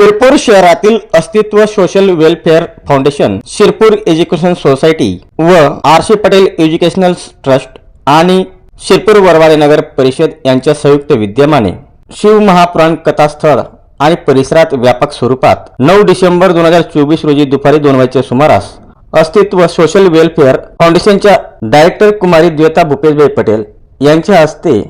शिरपूर शहरातील Astitva social welfare foundation Shirpur education society व R C Patel educational trust आणि शिरपूर वरवाडे नगर परिषद यांच्या संयुक्त विद्यमाने शिवमहापुराण कथास्थळ आणि परिसरात व्यापक स्वरूपात नऊ डिसेंबर दोन हजार चोवीस रोजी दुपारी दोन वाजेच्या सुमारास अस्तित्व सोशल वेलफेअर फाउंडेशनच्या डायरेक्टर कुमारी द्वेता भूपेशभाई पटेल यांच्या हस्ते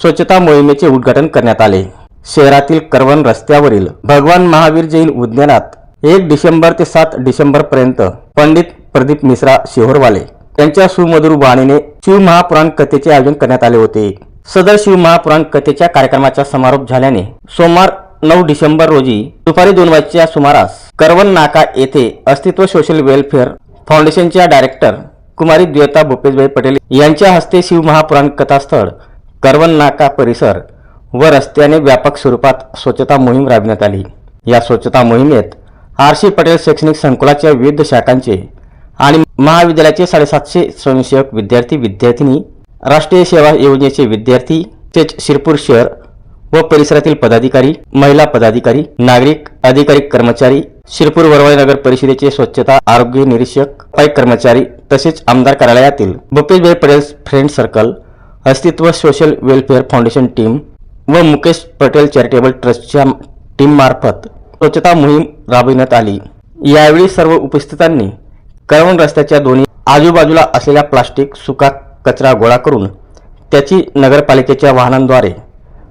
स्वच्छता मोहिमेचे उद्घाटन करण्यात आले. शहरातील करवण रस्त्यावरील भगवान महावीर जैन उद्यानात एक डिसेंबर ते सात डिसेंबर पर्यंत पंडित प्रदीप मिश्रा शिहोरवाले यांच्या सुमधुर वाणीने शिवमहापुराण कथेचे आयोजन करण्यात आले होते. सदर शिवमहापुराण कथेच्या कार्यक्रमाचा समारोप झाल्याने सोमवार नऊ डिसेंबर रोजी दुपारी दोन वाजच्या सुमारास करवन नाका येथे अस्तित्व सोशल वेलफेअर फाउंडेशनच्या डायरेक्टर कुमारी द्वेता भूपेशभाई पटेल यांच्या हस्ते शिवमहापुराण कथास्थळ करवन नाका परिसर व रस्त्याने व्यापक स्वरूपात स्वच्छता मोहीम राबविण्यात आली. या स्वच्छता मोहिमेत आरशी पटेल शैक्षणिक संकुलाच्या विविध शाखांचे आणि महाविद्यालयाचे साडेसातशे स्वयंसेवक विद्यार्थी विद्यार्थिनी राष्ट्रीय सेवा योजनेचे विद्यार्थी तेच शिरपूर शहर व परिसरातील पदाधिकारी महिला पदाधिकारी नागरिक अधिकारी कर्मचारी शिरपूर वरवाई नगर परिषदेचे स्वच्छता आरोग्य निरीक्षक पाय कर्मचारी तसेच आमदार कार्यालयातील Bhupeshbhai Patel friend circle Astitva social welfare foundation team व मुकेश पटेल चॅरिटेबल ट्रस्टच्या टीम मार्फत स्वच्छता मोहीम राबविण्यात आली. यावेळी सर्व उपस्थितांनी करवण रस्त्याच्या दोन्ही आजूबाजूला असलेला प्लास्टिक सुका कचरा गोळा करून त्याची नगरपालिकेच्या वाहनांद्वारे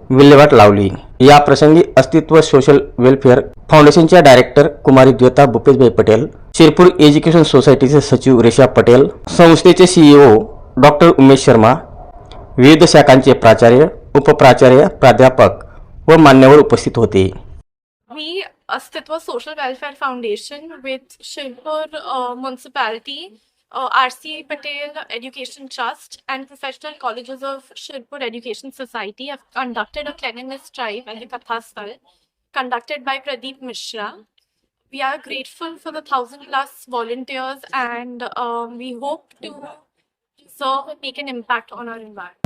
विल्हेवाट लावली. या प्रसंगी अस्तित्व सोशल वेलफेअर फाउंडेशनच्या डायरेक्टर कुमारी द्वेता भूपेशभाई पटेल शिरपूर एज्युकेशन सोसायटीचे सचिव रेशा पटेल संस्थेचे सीईओ डॉक्टर उमेश शर्मा विविध शाखांचे प्राचार्य उप प्राचार्य प्राध्यापक व मान्यवर उपस्थित होते. मी Astitva social welfare foundation with Shirpur municipality R C I Patel education trust and professional colleges of Shirpur education society have कथास्थल conducted by Pradeep Mishra we are grateful for the thousand plus volunteers and we hope to serve make an impact on our environment